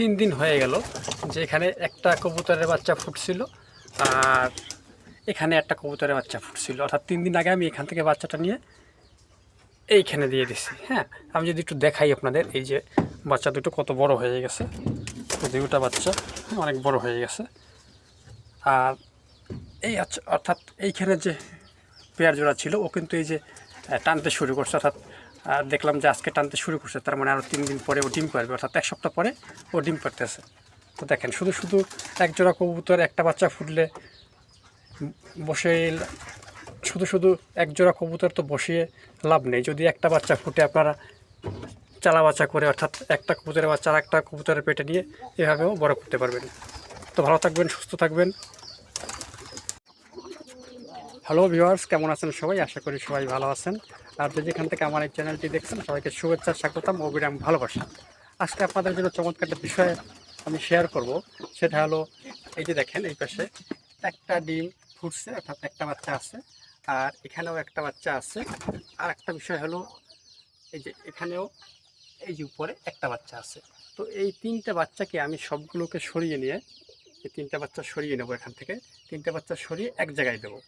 তিন দিন হয়ে গেল যে এখানে একটা কবুতরের বাচ্চা ফুটছিল আর এখানে একটা কবুতরের বাচ্চা ফুটছিল। অর্থাৎ তিন দিন আগে আমি এখান থেকে বাচ্চাটা নিয়ে এইখানে দিয়ে দিছি। হ্যাঁ আমি যদি একটু দেখাই আপনাদের, এই যে বাচ্চা দুটো কত বড় হয়ে গেছে। দুটা বাচ্চা অনেক বড় হয়ে গেছে। আর এই আচ্ছা অর্থাৎ এইখানে যে পেয়ার জোড়া ছিল, ও কিন্তু এই যে টানতে শুরু করছে। অর্থাৎ আহ, দেখলাম যে আজকে টানতে শুরু করছে তার মানে আরও তিন দিন পরে ও ডিম পারবে অর্থাৎ এক সপ্তাহ পরে ও ডিম পারতেছে। তো দেখেন শুধু শুধু এক জোড়া কবুতর একটা বাচ্চা ফুটলে বসে শুধু শুধু এক জোড়া কবুতর তো বসিয়ে লাভ নেই। যদি একটা বাচ্চা ফুটে আপনারা চালা বাচ্চা করে অর্থাৎ একটা কবুতরের বাচ্চা আর একটা কবুতরের পেটে নিয়ে এভাবেও বড় করতে পারবেন। তো ভালো থাকবেন সুস্থ থাকবেন। হ্যালো ভিউয়ার্স কেমন আছেন সবাই? আশা করি সবাই ভালো আছেন। আর যে যেখান থেকে আমার এই চ্যানেলটি দেখছেন, সবাইকে শুভেচ্ছা, স্বাগতম অবিরাম ভালোবাসা। আজকে আপনাদের জন্য চমৎকার একটা বিষয় আমি শেয়ার করব। সেটা হলো, এই যে দেখেন, এই পাশে একটা ডিম ফুটছে, অর্থাৎ একটা বাচ্চা আছে, আর এখানেও একটা বাচ্চা আছে। আর একটা বিষয় হলো, এই যে এখানেও এই যে উপরে একটা বাচ্চা আছে। তো এই তিনটা বাচ্চাকে আমি সবগুলোকে সরিয়ে নিয়ে, এই তিনটা বাচ্চা সরিয়ে নেব এখান থেকে। তিনটা বাচ্চা সরিয়ে এক জায়গায় দেবো।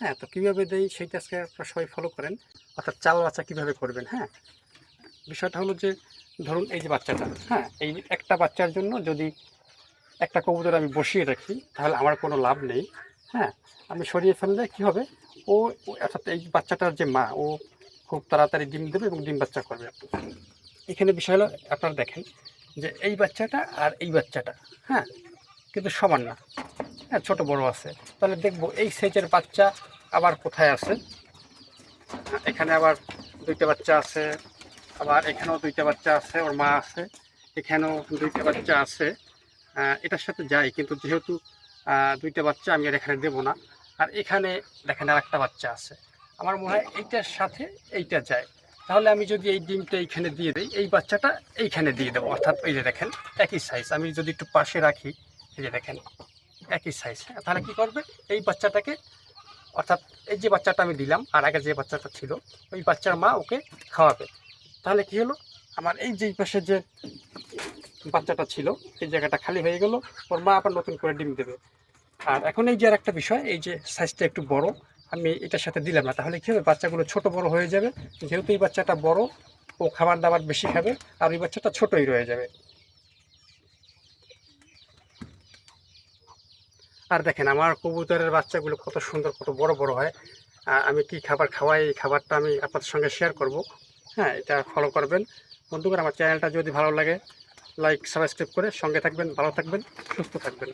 হ্যাঁ তো কীভাবে দেই সেইটা আজকে আপনারা সবাই ফলো করেন। অর্থাৎ চাল বাচ্চা কীভাবে করবেন হ্যাঁ? বিষয়টা হলো যে, ধরুন এই যে বাচ্চাটা হ্যাঁ এই একটা বাচ্চার জন্য যদি একটা কবুতর আমি বসিয়ে রাখি, তাহলে আমার কোনো লাভ নেই হ্যাঁ? আমি সরিয়ে ফেললে কী হবে? ও, অর্থাৎ এই বাচ্চাটার যে মা, ও খুব তাড়াতাড়ি ডিম দেবে এবং ডিম বাচ্চা করবে। এখানে বিষয় হলো, আপনারা দেখেন যে এই বাচ্চাটা আর এই বাচ্চাটা হ্যাঁ? কিন্তু সমান না। হ্যাঁ ছোটো বড় আছে। তাহলে দেখব এই সাইজের বাচ্চা আবার কোথায় আছে। এখানে আবার দুইটা বাচ্চা আছে, আবার এখানেও দুইটা বাচ্চা আছে, ওর মা আছে, এখানেও দুইটা বাচ্চা আছে। এটার সাথে যাই, কিন্তু যেহেতু দুইটা বাচ্চা আমি আর এখানে দেবো না। আর এখানে দেখেন আর একটা বাচ্চা আছে। আমার মনে হয় এইটার সাথে এইটা যায়। তাহলে আমি যদি এই ডিমটা এইখানে দিয়ে দিই, এই বাচ্চাটা এইখানে দিয়ে দেবো। অর্থাৎ এই যে দেখেন, একই সাইজ আমি যদি একটু পাশে রাখি, এই যে দেখেন। একই সাইজ তাহলে কি করবে? এই বাচ্চাটাকে, অর্থাৎ এই যে বাচ্চাটা আমি দিলাম, আর আগে যে বাচ্চাটা ছিল, ওই বাচ্চার মা ওকে খাওয়াবে। তাহলে কি হলো? আমার এই যে পাশে যে বাচ্চাটা ছিল, এই জায়গাটা খালি হয়ে গেল, ওর মা আবার নতুন করে ডিম দেবে। আর এখন এই যে আর একটা বিষয়, এই যে সাইজটা একটু বড়, আমি এটার সাথে দিলাম না। তাহলে কী হবে? বাচ্চাগুলো ছোট বড় হয়ে যাবে। যেহেতু এই বাচ্চাটা বড়, ও খাবার দাবার বেশি খাবে, আর ওই বাচ্চাটা ছোটই রয়ে যাবে। আর দেখেন, আমার কবুতরের বাচ্চাগুলো কত সুন্দর, কত বড় বড় হয়। আমি কি খাবার খাওয়াই, এই খাবারটা আমি আপনাদের সঙ্গে শেয়ার করব। হ্যাঁ এটা ফলো করবেন। বন্ধুগণ, আমার চ্যানেলটা যদি ভালো লাগে লাইক সাবস্ক্রাইব করে সঙ্গে থাকবেন, ভালো থাকবেন, সুস্থ থাকবেন।